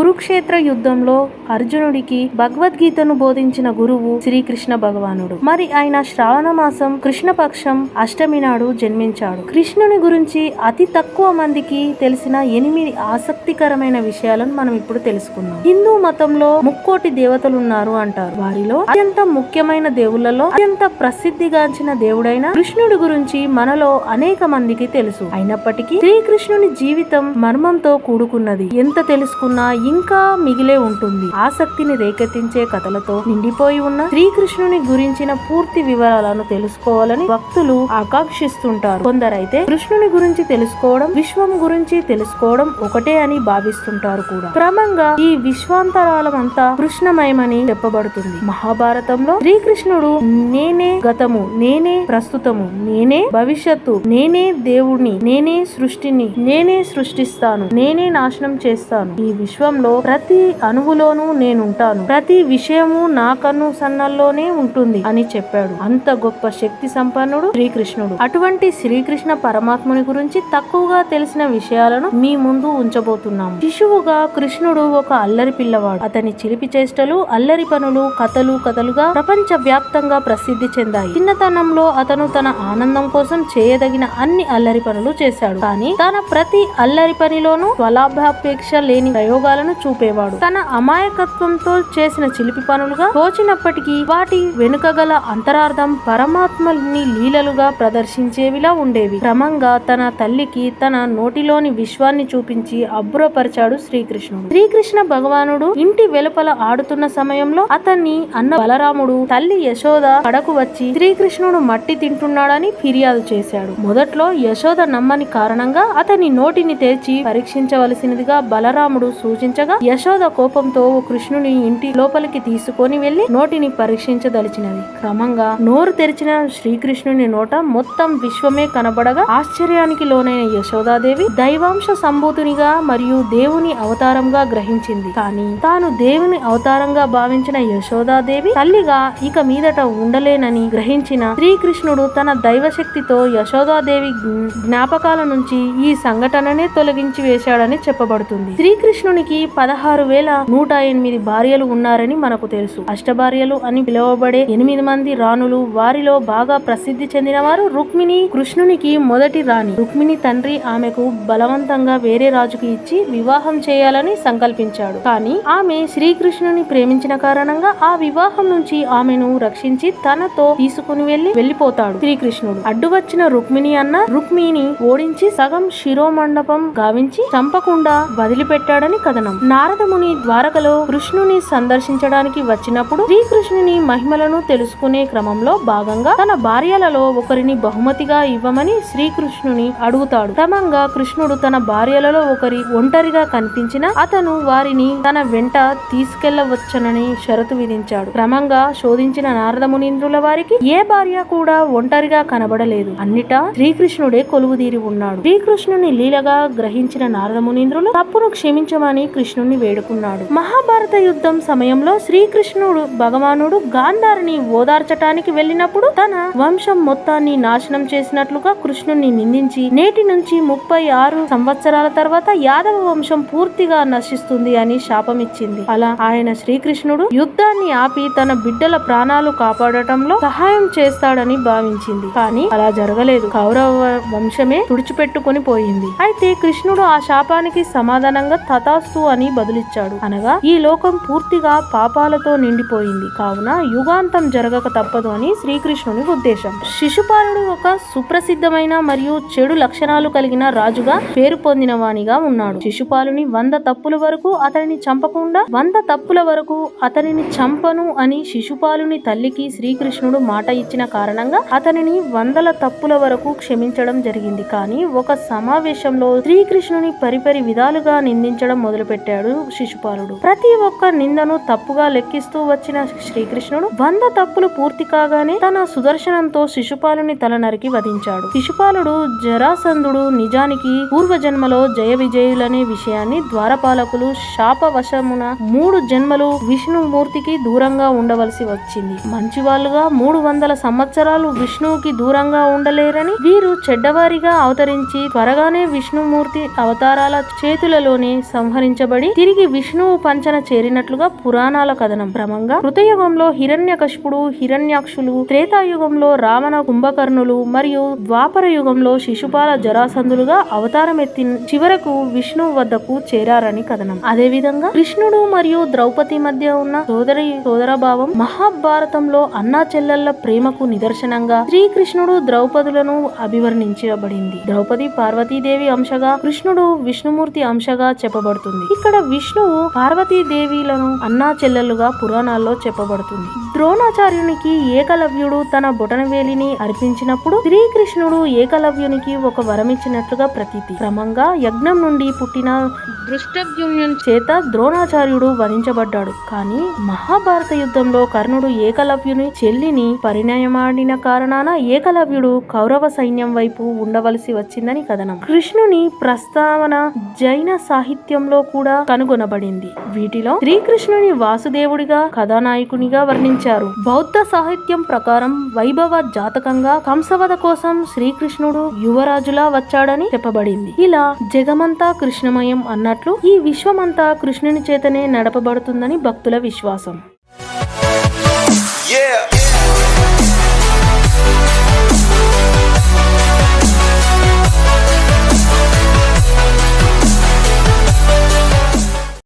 కురుక్షేత్ర యుద్ధంలో అర్జునుడికి భగవద్గీతను బోధించిన గురువు శ్రీకృష్ణ భగవానుడు. మరి ఆయన శ్రావణ మాసం కృష్ణపక్షం అష్టమి నాడు జన్మించాడు. కృష్ణుని గురించి అతి తక్కువ మందికి తెలిసిన ఎనిమిది ఆసక్తికరమైన విషయాలను మనం ఇప్పుడు తెలుసుకుందాం. హిందూ మతంలో ముక్కోటి దేవతలు ఉన్నారు అంటారు. వారిలో అత్యంత ముఖ్యమైన దేవుళ్ళలో అత్యంత ప్రసిద్ధిగాంచిన దేవుడైన కృష్ణుడి గురించి మనలో అనేక మందికి తెలుసు. అయినప్పటికీ శ్రీకృష్ణుని జీవితం మర్మంతో కూడుకున్నది. ఎంత తెలుసుకున్నా ఇంకా మిగిలే ఉంటుంది. ఆసక్తిని రేకెత్తించే కథలతో నిండిపోయి ఉన్న శ్రీకృష్ణుని గురించిన పూర్తి వివరాలను తెలుసుకోవాలని భక్తులు ఆకాంక్షిస్తుంటారు. కొందరైతే కృష్ణుని గురించి తెలుసుకోవడం విశ్వం గురించి తెలుసుకోవడం ఒకటే అని భావిస్తుంటారు కూడా. క్రమంగా ఈ విశ్వాంతరాలం అంతా కృష్ణమయమని చెప్పబడుతుంది. మహాభారతంలో శ్రీకృష్ణుడు నేనే గతము నేనే ప్రస్తుతము నేనే భవిష్యత్తు నేనే దేవుణ్ణి నేనే సృష్టిని నేనే సృష్టిస్తాను నేనే నాశనం చేస్తాను. ఈ విశ్వం విశ్వంలో ప్రతి అణువులోనూ నేనుంటాను. ప్రతి విషయము నా కన్ను సన్నల్లోనే ఉంటుంది అని చెప్పాడు. అంత గొప్ప శక్తి సంపన్నుడు శ్రీకృష్ణుడు. అటువంటి శ్రీకృష్ణ పరమాత్ముని గురించి తక్కువగా తెలిసిన విషయాలను మీ ముందు ఉంచబోతున్నాము శిశువుగా కృష్ణుడు ఒక అల్లరి పిల్లవాడు. అతని చిలిపి చేష్టలు అల్లరి పనులు కథలు కథలుగా ప్రపంచ వ్యాప్తంగా ప్రసిద్ధి చెందాయి. చిన్నతనంలో అతను తన ఆనందం కోసం చేయదగిన అన్ని అల్లరి పనులు చేశాడు. కానీ తన ప్రతి అల్లరి పనిలోనూ స్వలాభాపేక్ష లేని ఫలితాలను చూపేవాడు. తన అమాయకత్వంతో చేసిన చిలిపి పనులుగా తోచినప్పటికీ వాటి వెనుక గల అంతరార్థం పరమాత్మని లీలలుగా ప్రదర్శించేవిలా ఉండేవి. క్రమంగా తన తల్లికి తన నోటిలోని విశ్వాన్ని చూపించి అబ్బురపరిచాడు శ్రీకృష్ణుడు. శ్రీకృష్ణ భగవానుడు ఇంటి వెలుపల ఆడుతున్న సమయంలో అతన్ని అన్న బలరాముడు తల్లి యశోద కడకు వచ్చి శ్రీకృష్ణుడు మట్టి తింటున్నాడని ఫిర్యాదు చేశాడు. మొదట్లో యశోద నమ్మని కారణంగా అతని నోటిని తెరిచి పరీక్షించవలసినదిగా బలరాముడు సూచించగా యశోద కోపంతో కృష్ణుని ఇంటి లోపలికి తీసుకొని వెళ్ళి నోటిని పరీక్షించదలిచినది. క్రమంగా నోరు తెరిచిన శ్రీకృష్ణుని నోట మొత్తం విశ్వమే కనబడగా ఆశ్చర్యానికి లోనైన యశోదాదేవి దైవాంశ సంభూతునిగా మరియు దేవుని అవతారంగా గ్రహించింది. కానీ తాను దేవుని అవతారంగా భావించిన యశోదాదేవి తల్లిగా ఇక మీదట ఉండలేనని గ్రహించిన శ్రీకృష్ణుడు తన దైవశక్తితో యశోదాదేవి జ్ఞాపకాల నుంచి ఈ సంఘటననే తొలగించి వేశాడని చెప్పబడుతుంది. శ్రీకృష్ణునికి పదహారు వేల నూట ఎనిమిది భార్యలు ఉన్నారని మనకు తెలుసు. అష్టభార్యలు అని పిలువబడే ఎనిమిది మంది రాణులు వారిలో బాగా ప్రసిద్ధి చెందిన వారు రుక్మిణి కృష్ణునికి మొదటి రాణి. రుక్మిణి తండ్రి ఆమెకు బలవంతంగా వేరే రాజుకి ఇచ్చి వివాహం చేయాలని సంకల్పించాడు. కానీ ఆమె శ్రీకృష్ణుని ప్రేమించిన కారణంగా ఆ వివాహం నుంచి ఆమెను రక్షించి తనతో తీసుకుని వెళ్ళి వెళ్ళిపోతాడు శ్రీకృష్ణుడు. అడ్డు వచ్చిన రుక్మిణి అన్న రుక్మిణి ఓడించి సగం శిరోమండపం గావించి చంపకుండా వదిలిపెట్టాడని కథనం. నారదముని ద్వారకలో కృష్ణుని సందర్శించడానికి వచ్చినప్పుడు శ్రీకృష్ణుని మహిమలను తెలుసుకునే క్రమంలో భాగంగా తన భార్యలలో ఒకరిని బహుమతిగా ఇవ్వమని శ్రీకృష్ణుని అడుగుతాడు. క్రమంగా కృష్ణుడు తన భార్యలలో ఒకరి ఒంటరిగా కనిపించిన అతను వారిని తన వెంట తీసుకెళ్ళవచ్చనని షరతు విధించాడు. క్రమంగా శోధించిన నారదమునింద్రుల వారికి ఏ భార్య కూడా ఒంటరిగా కనబడలేదు. అన్నిటా శ్రీకృష్ణుడే కొలువుదీరి ఉన్నాడు. శ్రీకృష్ణుని లీలగా గ్రహించిన నారదమునింద్రులు తప్పును క్షమించమని కృష్ణుని వేడుకున్నాడు. మహాభారత యుద్ధం సమయంలో శ్రీకృష్ణుడు భగవానుడు గాంధారిని ఓదార్చటానికి వెళ్ళినప్పుడు తన వంశం మొత్తాన్ని నాశనం చేసినట్లుగా కృష్ణుని నిందించి నేటి నుంచి ముప్పై ఆరు సంవత్సరాల తర్వాత యాదవ వంశం పూర్తిగా నశిస్తుంది అని శాపమిచ్చింది. అలా ఆయన శ్రీకృష్ణుడు యుద్ధాన్ని ఆపి తన బిడ్డల ప్రాణాలు కాపాడటంలో సహాయం చేస్తాడని భావించింది. కానీ అలా జరగలేదు. కౌరవ వంశమే తుడిచిపెట్టుకుని పోయింది. అయితే కృష్ణుడు ఆ శాపానికి సమాధానంగా తథాస్తు అని బదులిచ్చాడు. అనగా ఈ లోకం పూర్తిగా పాపాలతో నిండిపోయింది. కావున యుగాంతం జరగక తప్పదు అని శ్రీకృష్ణుని ఉద్దేశం. శిశుపాలుడు ఒక సుప్రసిద్ధమైన మరియు చెడు లక్షణాలు కలిగిన రాజుగా పేరు పొందిన వానిగా ఉన్నాడు. శిశుపాలుని వంద తప్పుల వరకు అతనిని చంపకుండా వంద తప్పుల వరకు అతనిని చంపను అని శిశుపాలుని తల్లికి శ్రీకృష్ణుడు మాట ఇచ్చిన కారణంగా అతనిని వందల తప్పుల వరకు క్షమించడం జరిగింది. కానీ ఒక సమావేశంలో శ్రీకృష్ణుని పరిపరి విధాలుగా నిందించడం పెట్టాడు శిశుపాలుడు. ప్రతి ఒక్క నిందను తప్పుగా లెక్కిస్తూ వచ్చిన శ్రీకృష్ణుడు వంద తప్పులు పూర్తి కాగానే తన సుదర్శనంతో శిశుపాలుని తల నరికి వధించాడు. శిశుపాలుడు జరాసంధుడు నిజానికి పూర్వజన్మలో జయ విజయులనే విషయాన్ని ద్వారపాలకులు శాపవశమున మూడు జన్మలు విష్ణుమూర్తికి దూరంగా ఉండవలసి వచ్చింది. మంచి వాళ్ళుగా మూడు వందల సంవత్సరాలు విష్ణువుకి దూరంగా ఉండలేరని వీరు చెడ్డవారిగా అవతరించి త్వరగానే విష్ణుమూర్తి అవతారాల చేతులలోనే సంహరించ వధించబడి తిరిగి విష్ణువు పంచన చేరినట్లుగా పురాణాల కథనం. క్రమంగా కృతయుగంలో హిరణ్యకశిపుడు హిరణ్యాక్షులు త్రేతాయుగంలో రావణ కుంభకర్ణులు మరియు ద్వాపర యుగంలో శిశుపాల జరాసంధులుగా అవతారం ఎత్తి చివరకు విష్ణువు వద్దకు చేరారని కథనం. అదే విధంగా కృష్ణుడు మరియు ద్రౌపది మధ్య ఉన్న సోదరి సోదరభావం మహాభారతంలో అన్నా చెల్లెళ్ళ ప్రేమకు నిదర్శనంగా శ్రీకృష్ణుడు ద్రౌపదులను అభివర్ణించబడింది. ద్రౌపది పార్వతీదేవి అంశగా కృష్ణుడు విష్ణుమూర్తి అంశగా చెప్పబడుతుంది. ఇక్కడ విష్ణువు పార్వతీదేవిలను అన్నా చెల్లెలుగా పురాణాల్లో చెప్పబడుతుంది. ద్రోణాచార్యునికి ఏకలవ్యుడు తన బొటనవేలిని అర్పించినప్పుడు శ్రీకృష్ణుడు ఏకలవ్యునికి ఒక వరమిచ్చినట్లుగా ప్రతీతి. క్రమంగా యజ్ఞం నుండి పుట్టిన దృష్టద్యుమ్నుని చేత ద్రోణాచార్యుడు వధించబడ్డాడు. కానీ మహాభారత యుద్ధంలో కర్ణుడు ఏకలవ్యుని చెల్లిని పరిణయమాడిన కారణాన ఏకలవ్యుడు కౌరవ సైన్యం వైపు ఉండవలసి వచ్చిందని కథనం. కృష్ణుని ప్రస్తావన జైన సాహిత్యంలో కూడా కూడా కనుగొనబడింది. వీటిలో శ్రీకృష్ణుని వాసుదేవుడిగా కథానాయకునిగా వర్ణించారు. బౌద్ధ సాహిత్యం ప్రకారం వైభవ జాతకంగా కంసవధ కోసం శ్రీకృష్ణుడు యువరాజులా వచ్చాడని చెప్పబడింది. ఇలా జగమంతా కృష్ణమయం అన్నట్లు ఈ విశ్వమంతా కృష్ణుని చేతనే నడపబడుతుందని భక్తుల విశ్వాసం.